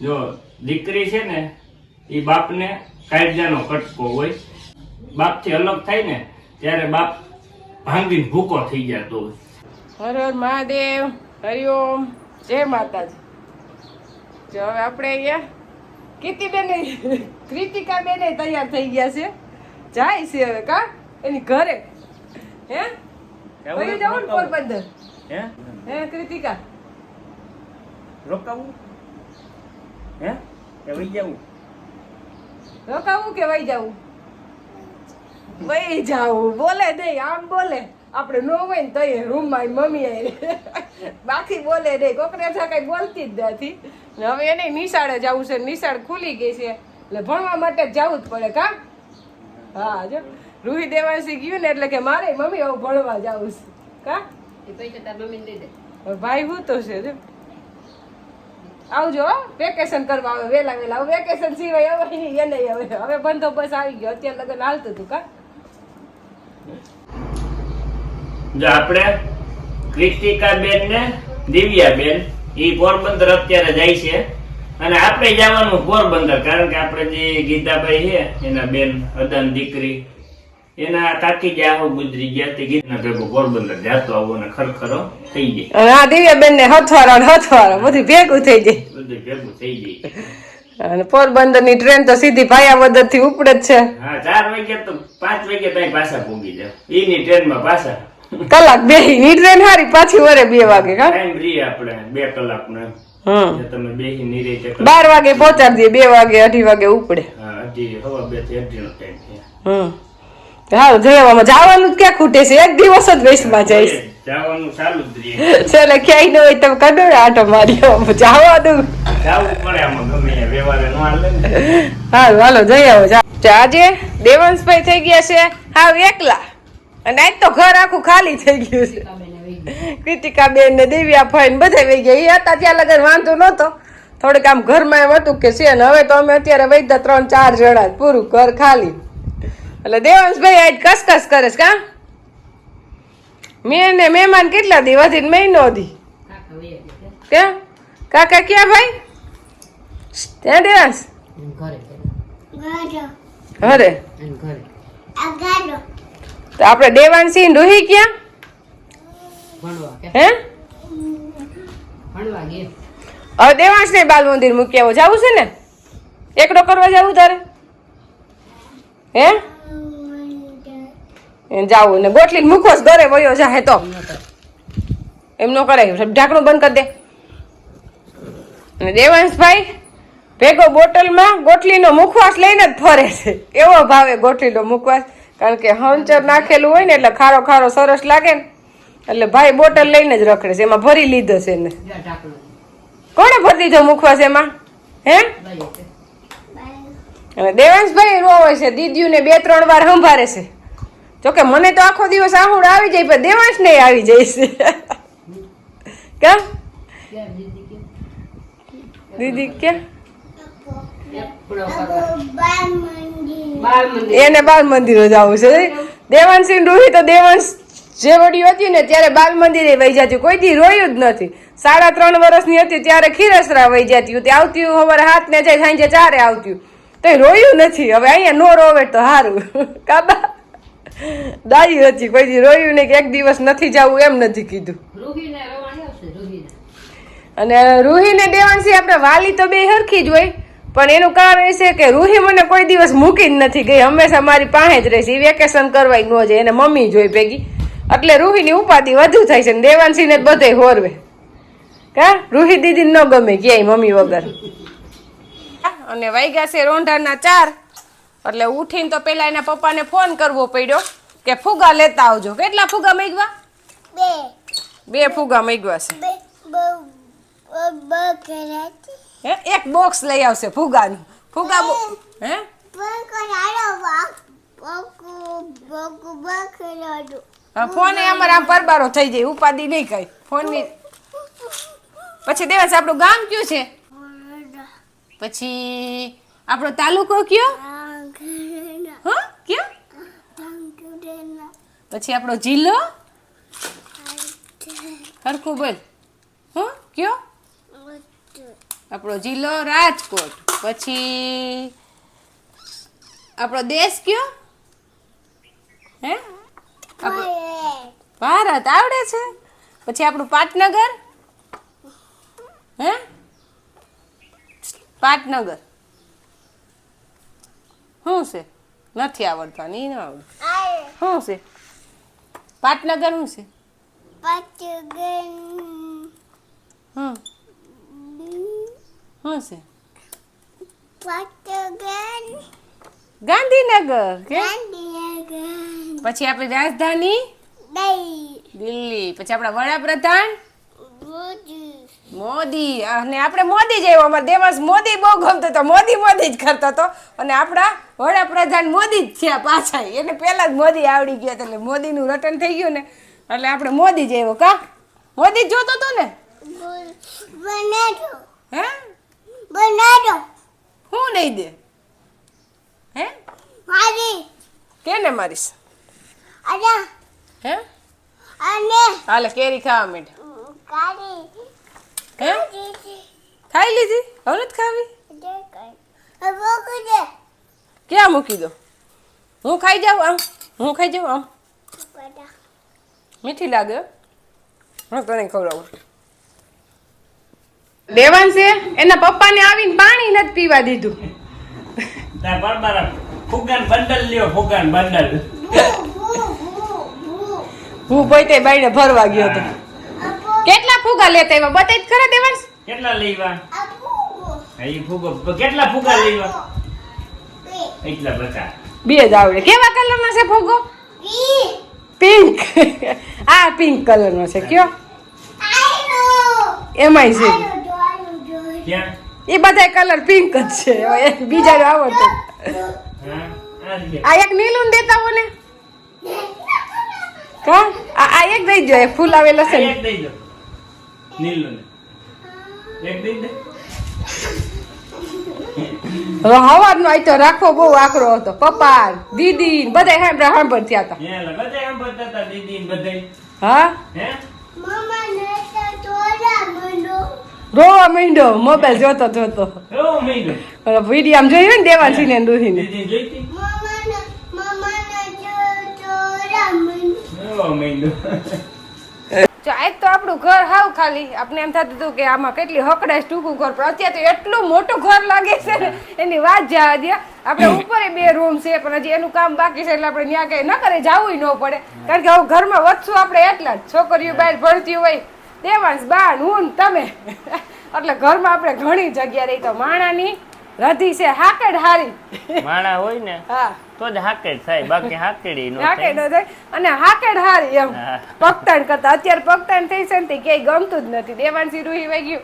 જો દીકરી છે ને એ બાપને કાયદાનો કટકો હોય બાપથી અલગ થાય ને ત્યારે બાપ ભાંગીને ભૂકો થઈ જતો હોય. હર હર મહાદેવ હરિઓમ જય માતાજી. જો હવે આપણે અહીંયા કીર્તિબેન કૃતિકા બેને તૈયાર થઈ ગયા છે. જાય છે હવે કા? એની ઘરે. હે? વયું જવું ને પોરબંદર? હે? હે કૃતિકા રોકાવું? હે? કે વહી જવું રોકાવું કે વહી જવું વહી જાવું બોલે નહીં આમ બોલે. આપણે નો હોય ને તઈ રૂમમાં મમ્મી આવી બાકી બોલે નહીં કોકને તો કઈ બોલતી જ નથી. હવે એને નિશાળે જવું છે નિશાળ ખુલી ગઈ છે. એટલે ભણવા માટે જ જવું જ પડે કા? હા જો. રૂહી દેવાંશી ગયું ને એટલે કે મારે મમ્મી હવે ભણવા જવું છે. કા? એ પૈસા તાર મમ્મીને દઈ દે. ભાઈ હું તો છે જો. આવજો વેકેશન કરવા આવે, વેલા વેલા. વેકેશન સિવાય હવે નહીં, એને હવે. હવે બંદોબસ્ત આવી ગયો. અત્યારે લગ્ન હાલતું હતું, કા? જો આપણે કૃતિકા બેન ને દિવ્યા બેન એ પોરબંદર અત્યારે જાય છે. અને આપણે જવાનું પોરબંદર, કારણ કે આપણે જે ગીતાભાઈ છે, એના બેન અદાન દીકરી એના ગુજરી ગયા તે ભેગો પોરબંદર જાતો આવો ને ખરખરો થઈ જાય. અને દિવ્યાબેન ને હથવારો ને હથવારો બધું ભેગું થઈ જાય. બધું ભેગું થઈ જાય. અને પોરબંદરની ટ્રેન તો સીધી ભાયાવદરથી ઉપડે જ છે. હા ચાર વાગ્યા તો પાંચ ત્યાં પાછા જાય. એની ટ્રેનમાં પાછા. કલાક બે ની ટ્રેન હારી પાછી વરે બે વાગે ટાઈમ આપણે બે નિરેતે કરો. બાર વાગે પહોંચાડી દે બે વાગે અઢી વાગે ઉપડે. હા અઢી હવા બેથી અઢીનો ટાઈમ છે. હમ. હારું જવામાં જવાનું ક્યાં ખૂટે છે? એક દિવસ જ વેસ્ટમાં જઈશ જવાનું ચાલુ જ રહીએ ચાલે ક્યાંય ન હોય તમે કડો આટો માર્યો જવા દઉં. જવું પડે આમાં ગમે વ્યવહારે ન હાલે ને. હાલો જઈ આવો જા. આજે દેવાંશભાઈ થઈ ગયા છે હાવ એકલા. અને આજ તો ઘર આખું ખાલી થઈ ગયું છે. કૃતિકાબેન ને દેવ્યા ફઈ બધા વહી ગયા. એ હતા ત્યાં લગન વાંધો નહોતો. થોડીક આમ ઘરમાં એમ હતું કે છે ને હવે તો અમે અત્યારે વૈધા ત્રણ ચાર જણા પૂરું ઘર ખાલી. એટલે દેવાંશભાઈ આજ કસકસ કરે છે, કા? મેં ને મહેમાન કેટલા દી? વધી મહિનો દી. કે? કાકા ક્યાં ભાઈ? ત્યાં દેવાંશ? અરે તો આપણે દેવાંશી રૂહી ક્યાં? હે? હવે દેવાંશ ને બાલ મંદિર મૂક્યા જવું છે ને? એકડો કરવા જવું તારે? હે? જાવું ને ગોટલી મૂકો ઘરે વયો જાહે તો. એમ નો કરાય. ઢાંકણું બંધ કરી દે. અને દેવાંશભાઈ ભેગો બોટલમાં ગોટલીનો મુખવાસ લઈને જ ફરે છે. એવો ભાવે ગોટલીનો મુખવાસ. કારણ કે હંચર નાખેલું હોય ને એટલે ખારો ખારો સરસ લાગે ને. એટલે ભાઈ બોટલ લઈને જ રખડે છે. એમાં ભરી લીધો છે ને કોણે ભરી દીધો મુખવાસ એમાં? હે? અને દેવાંશભાઈ રોવે છે. દીદીઓને બે ત્રણ વાર સંભાળે છે. જોકે મને તો આખો દિવસ આહુડ આવી જાય, પણ દેવાંશ નહીં આવી જાય કેમ? દીદી કે? એને બાલ મંદિરે જવું છે. દેવાંશી રૂહી તો દેવાંશ જે વડી હતી ને ત્યારે બાલ મંદિરે વહી જતી કોઈ દી રોયું જ નથી. સાડા ત્રણ વર્ષની હતી ત્યારે ખીરસરા વહી જતી તે આવતી હવારે હાથ ને જાય, સાંજે ચારે આવતી તો રોયું નથી. હવે અહીંયા નો રોવે તો સારું કાબા. દાઈ હતી પછી રોયું કે એક દિવસ નથી જવું એમ નથી કીધું. રૂહીને રૂહીને અને રૂહી ને દેવાંશી આપણે વાલી તો બે હરખી જ હોય પણ એનું કારણ એ છે કે રૂહી મને કોઈ દિવસ મૂકી જ નથી ગઈ હંમેશા મારી પાસે જ રહેશે એ વેકેશન કરવાય ન જાય એને મમ્મી જોઈ ભેગી. એટલે રૂહીની ઉપાધિ વધુ થાય છે ને દેવાંશીને જ બધે હોરવે. કા? રૂહી દીદી ન ગમે ક્યાંય મમ્મી વગર. અને વાગ્યા છે રોંઢાના ચાર. એટલે ઉઠીને તો પેલા એના પપ્પાને ફોન કરવો પડ્યો કે ફુગા લેતા આવજો. કેટલા ફુગા મેગવા બે. ફુગા મેગવા છે. હે? એક બોક્સ લઈ આવશે ફુગાનું. ફુગા બો- હે? હા, ફોન એ અમારે આમ પરબારો થઈ જાય ઉપાધિ નહીં કઈ ફોનની પછી દેવાસ આપણું ગામ કયું છે? પછી આપણો તાલુકો કયો? હા? કયો? પછી આપણો જિલ્લો? હરખું બોલ. હા? કયો? આપણો જિલ્લો રાજકોટ. પછી આપણો દેશ કયો? હે? ભારત આવડે છે? પછી આપણું પાટનગર? હે? પાટનગર. શું છે? નથી આવડતા ઈ ન આવડે. શું છે? પાટનગર શું છે? હમ. શું છે? ગાંધીનગર કે? પછી આપણી રાજધાની? દિલ્હી. પછી આપણા વડાપ્રધાન? મોદી. અને આપણે મોદી જેવો અમારે દેવાસ મોદી બહુ ગમતો હતો. મોદી મોદી જ કરતો હતો. અને આપણા વડાપ્રધાન મોદી જ થયા પાછા. એને પહેલા જ મોદી આવડી ગયા એટલે મોદીનું રટન થઈ ગયું ને. એટલે આપણે મોદી જ આવ્યો. કા? મોદી જોતો હતો ને? હે? હું નહીં દે? હે? કેને મારીશ? હે? હાલે કેરી ખાવા માંડે હે? ખાઈ લીધી? હવે નથી ખાવી? ક્યાં મૂકી દો? હું ખાઈ જાઉં આમ? હું ખાઈ જાઉં આમ? મીઠી લાગે હું. તને ખવડાવું. દેવાંશે એના પપ્પાને આવીને પાણી નથી પીવા દીધું. ફુગાન બંડલ લ્યો ફુગાન બંડલ. હું પોતે બાઈને ભરવા ગયો હતો. કેટલા ફુગા લેતા આવ્યા? બતાઈ જ ખરા દેવાંશ. કેટલા લેવા? હા, ફુગો. કેટલા ફુગા લેવા? એટલા બધા. બે જ આવડે. કેવા કલરનો છે ફુગો? પિંક. આ પિંક કલરનો છે. કયો? એમાંય છે. ક્યાં? એ બધા કલર પિંક જ છે. બીજાને આવડતું. આ જ લે. આ એક નીલું દેતા મને કા? આ આ એક દઈ દો ફૂલ આવેલો છે ને. એક દઈ દો નીલું એક દઈ દે. હવે હવારનો આઈ તો રાખો બહુ આકરો હતો. પપ્પા દીદી બધા સાંભળા સાંભળ થયા હતા હે ને. હા? હે? રોવા માંડ્યો મોબાઈલ જોતો જોતો. એવું મીંડું. વીડિયો આમ જોયું ને ને દીદી જોઈતી એવું મીંડું. જો આજ તો આપણું ઘર હાવ ખાલી. આપણે એમ થતું હતું કે આમાં કેટલી હકડાશ ટૂંકું ઘર પણ અત્યારે તો એટલું મોટું ઘર લાગે છે ને એની વાત જવા દે આપણે ઉપર બે રૂમ છે પણ હજી એનું કામ બાકી છે એટલે આપણે ત્યાં કઈ ન કરે જવું ન પડે. કારણ કે હવે ઘરમાં વધશું આપણે એટલા જ. છોકરીઓ બહાર ભણતી હોય દેવાંશ બા ને હું તમે. એટલે ઘરમાં આપણે ઘણી જગ્યા રહી તો માણાની રધી છે હાકડ હારી. માણા હોય ને હા. તો જ હાકેડ થાય બાકી હાકેડી નો હાકેડ થાય નો થાય. અને હાકેડ હારી એમ. પગતાણ કરતા અત્યારે પગતાણ થઈ છે ને તે ક્યાંય ગમતું જ નથી. દેવાંશી રૂહી વહી ગયું.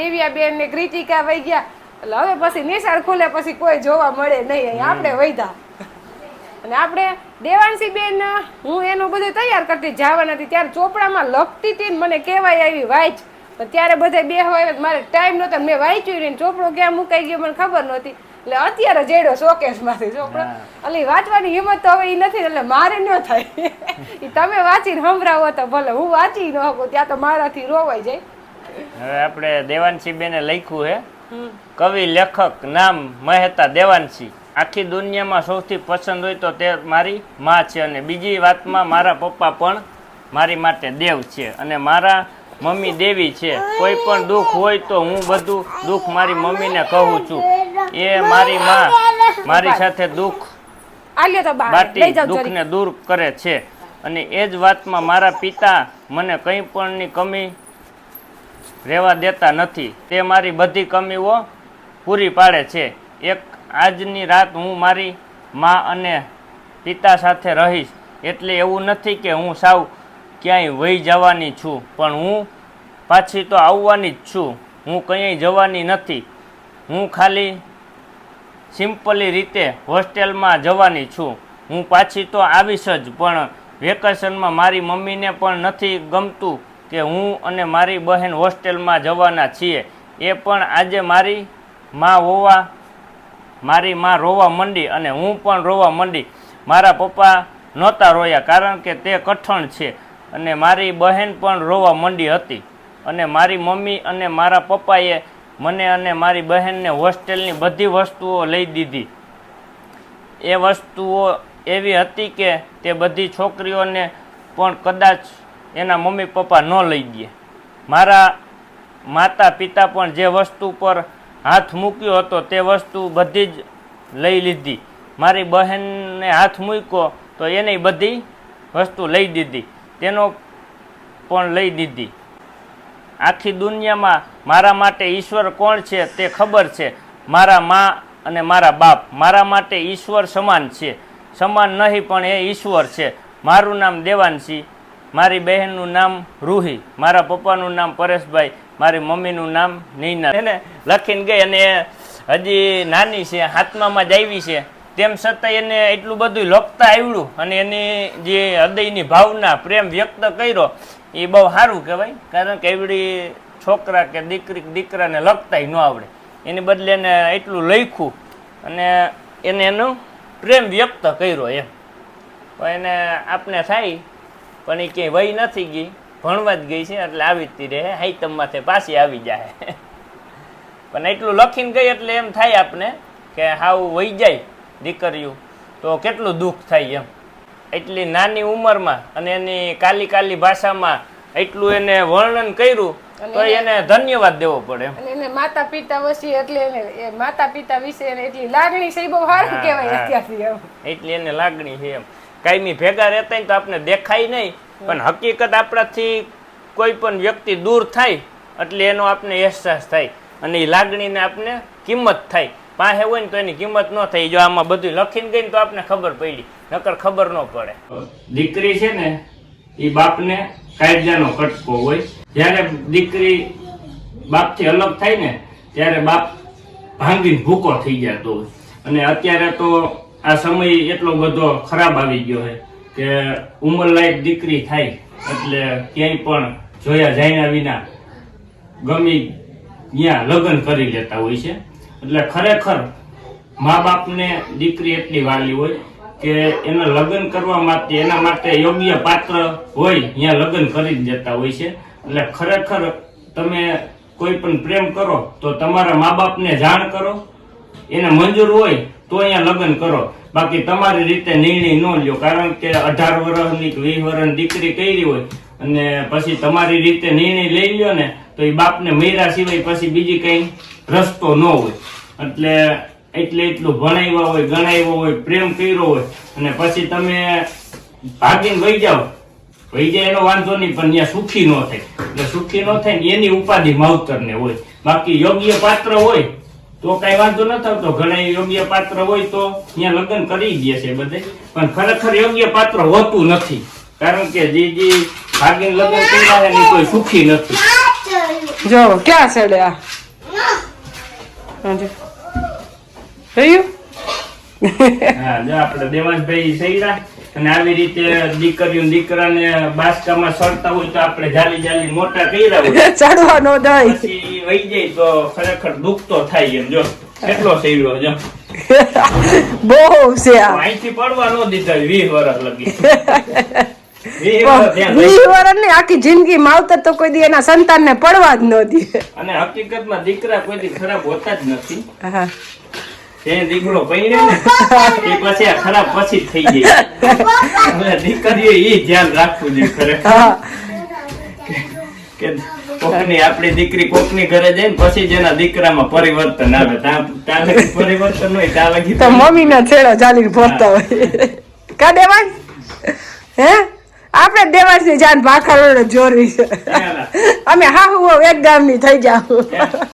દેવિયા બેન ને ક્રિતિકા વહી ગયા. એટલે હવે પછી નિશાળ ખુલે પછી કોઈ જોવા મળે નહીં આપણે વૈધા અને આપણે દેવાંશી બેન હું એનું બધું તૈયાર કરતી જવાના હતી. ત્યારે ચોપડામાં લખતી હતી મને કહેવાય આવી વાંચ. પણ ત્યારે બધા બે હોય મારે ટાઈમ નહોતો મેં વાંચ્યું નહીં ચોપડો ક્યાં મુકાઈ ગયો મને ખબર નહોતી. એટલે અત્યારે જેડો શોકેશમાંથી ચોપડો. એટલે વાંચવાની હિંમત તો હવે એ નથી એટલે મારે ન થાય. એ તમે વાંચીને સંભળાવો તો ભલે હું વાંચી ન શકું ત્યાં તો મારાથી રોવાઈ જાય. હવે આપણે દેવાનસિંહ બેને લખ્યું હે કવિ લેખક નામ મહેતા દેવાનસિંહ આખી દુનિયામાં સૌથી પસંદ હોય તો તે મારી માં છે અને બીજી વાતમાં મારા પપ્પા પણ મારી માટે દેવ છે. અને મારા મમ્મી દેવી છે. કોઈ પણ દુઃખ હોય તો હું બધું દુઃખ મારી મમ્મીને કહું છું. એ મારી માં મારી સાથે દુઃખ બાટી દુઃખને દૂર કરે છે. અને એ જ વાતમાં મારા પિતા મને કંઈ પણની કમી રહેવા દેતા નથી. તે મારી બધી કમીઓ પૂરી પાડે છે. એક આજની રાત હું મારી મા અને પિતા સાથે રહીશ. એટલે એવું નથી કે હું સાવ ક્યાંય વહી જવાની છું, પણ હું પાછી તો આવવાની જ છું. હું ક્યાંય જવાની નથી. હું ખાલી સિમ્પલી રીતે હોસ્ટેલમાં જવાની છું. હું પાછી તો આવીશ જ, પણ વેકેશનમાં મારી મમ્મીને પણ નથી ગમતું કે હું અને મારી બહેન હોસ્ટેલમાં જવાના છીએ. એ પણ આજે મારી માં હોવા, મારી માં રોવા માંડી અને હું પણ રોવા માંડી. મારા પપ્પા નહોતા રોયા, કારણ કે તે કઠણ છે. અને મારી બહેન પણ રોવા માંડી હતી. અને મારી મમ્મી અને મારા પપ્પાએ મને અને મારી બહેનને હોસ્ટેલની બધી વસ્તુઓ લઈ દીધી. એ વસ્તુઓ એવી હતી કે તે બધી છોકરીઓને પણ કદાચ એના મમ્મી પપ્પા ન લઈ દે. મારા માતા પિતા પણ જે વસ્તુ પર હાથ મૂક્યો હતો તે વસ્તુ બધી જ લઈ લીધી. મારી બહેનને હાથ મૂક્યો તો એને બધી વસ્તુ લઈ દીધી. તેનો પણ લઈ દીધી. આખી દુનિયામાં મારા માટે ઈશ્વર કોણ છે તે ખબર છે. મારા મા અને મારા બાપ મારા માટે ઈશ્વર સમાન છે. સમાન નહીં પણ એ ઈશ્વર છે. મારું નામ દેવાંશી, મારી બહેનનું નામ રૂહી, મારા પપ્પાનું નામ પરેશભાઈ, મારી મમ્મીનું નામ નીના. એને લખીને ગઈ અને હજી નાની છે, હાથમાં જ આવી છે. તેમ છતાં એને એટલું બધું લખતા આવડ્યું અને એની જે હૃદયની ભાવના, પ્રેમ વ્યક્ત કર્યો, એ બહુ સારું કહેવાય. કારણ કે એવડી છોકરા કે દીકરી દીકરાને લખતાય ન આવડે. એની બદલે એને એટલું લખ્યું અને એને એનો પ્રેમ વ્યક્ત કર્યો એમ. પણ એને આપને થાય, પણ એ ક્યાંય વહી નથી ગઈ, ભણવા જ ગઈ છે, એટલે આવી જ રહે હાઈતમ માથે પાછી આવી જાય. પણ એટલું લખીને ગઈ એટલે એમ થાય આપને કે હાવ વહી જાય. દીકરીઓ. તો કેટલું દુઃખ થાય એમ. એટલી નાની ઉંમરમાં અને એની કાલી કાલી ભાષામાં એટલું એને વર્ણન કર્યું તો એને ધન્યવાદ દેવો પડે અને એને માતા પિતા વસી એટલે એને માતા પિતા વિશે એને એટલી લાગણી છે બહુ સારું કહેવાય અત્યારથી એમ. એટલી એને લાગણી છે એમ. કાયમી ભેગા રહેતા તો આપણે દેખાય નહીં પણ હકીકત આપણાથી કોઈ પણ વ્યક્તિ દૂર થાય એટલે એનો આપને અહેસાસ થાય અને એ લાગણીને આપને કિંમત થાય. પાસે હોય ને તો એની કિંમત ન થઈ જો આમાં બધું લખીને ગઈ ને તો આપને ખબર પડી નકર ખબર ન પડે. દીકરી છે ને, એ બાપને કાયદાનો કટકો હોય. જ્યારે દીકરી બાપથી અલગ થાય ને, ત્યારે બાપ ભાંગીને ભૂકો થઈ જતો હોય. અને અત્યારે તો આ સમય એટલો બધો ખરાબ આવી ગયો છે કે ઉંમરલાયક દીકરી થાય એટલે ક્યાંય પણ જોયા જાણ્યા વિના ગમી ત્યાં લગ્ન કરી લેતા હોય છે. એટલે ખરેખર મા બાપને દીકરી એટલી વાલી હોય કે એના લગ્ન કરવા માટે, એના માટે યોગ્ય પાત્ર હોય ત્યાં લગ્ન કરી દેતા હોય છે. એટલે ખરેખર તમે કોઈ પણ પ્રેમ કરો, તો તમારા મા બાપને જાણ કરો. એને મંજૂર હોય, તો અહીંયા લગ્ન કરો. બાકી તમારી રીતે નિર્ણય ન લ્યો, કારણ કે અઢાર વર્ષની વીસ વર્ષની દીકરી કરી હોય અને પછી તમારી રીતે નિર્ણય લઈ લ્યો ને, તો એ બાપને મૈરા સિવાય પછી બીજી કઈ રસ્તો ન હોય. એટલે એટલે એટલું ભણાવ્યા હોય ગણાવ્યો હોય પ્રેમ કર્યો હોય. અને પછી તમે ભાગીને વહી જાઓ. વહી જાય એનો વાંધો નહીં પણ ત્યાં સુખી ન થાય. એટલે સુખી ન થાય ને એની ઉપાધિ માવતરને હોય. બાકી યોગ્ય પાત્ર હોય તો કઈ વાંધો ન થતો. ઘણા યોગ્ય પાત્ર હોય તો ત્યાં લગ્ન કરી દે છે બધે. પણ ખરેખર યોગ્ય પાત્ર હોતું નથી. કારણ કે જે જે ભાગીને લગ્ન કર્યા એની કોઈ સુખી નથી. જો ક્યાં સડે હાજી. જોયું આપણે દેવાંશભાઈ સૈરા અને આવી રીતે દીકરીઓ દીકરાને બાસકામાં સળતા હોય તો આપણે જાલી જાલી મોટા કર્યા હોય. ચડવા નો દઈ પછી વહી જાય તો ખરેખર દુઃખ તો થાય એમ જો. કેટલો સૈરો જો. બહુ છે અહીંથી પડવા ન દીધા વીસ વર્ષ લગી. વીસ વર્ષ ધ્યાન વીસ રાખજો. વર્ષની આખી જિંદગી માવતર તો કોઈ દી એના સંતાન ને પડવા જ નહોતી અને હકીકતમાં દીકરા કોઈ દી ખરાબ હોતા જ નથી. હા. જે દીકરો પૈણે ને એ પછી આ ખરાબ પછી થઈ જાય દીકરીઓ એ ધ્યાન રાખવું જોઈએ ખરેખર કે કોકની આપણી દીકરી કોકની ઘરે જાય ને પછી જેના દીકરામાં પરિવર્તન આવે. ત્યાં પરિવર્તન હોય ત્યાં લગી તો મમ્મી ના છેડા ચાલીને ફરતા હોય. કા દેવાંશ હે? આપણે દેવાંશની જાન ભાખર જોરવી છે અમે હાહુ એક ગામની થઈ જાવ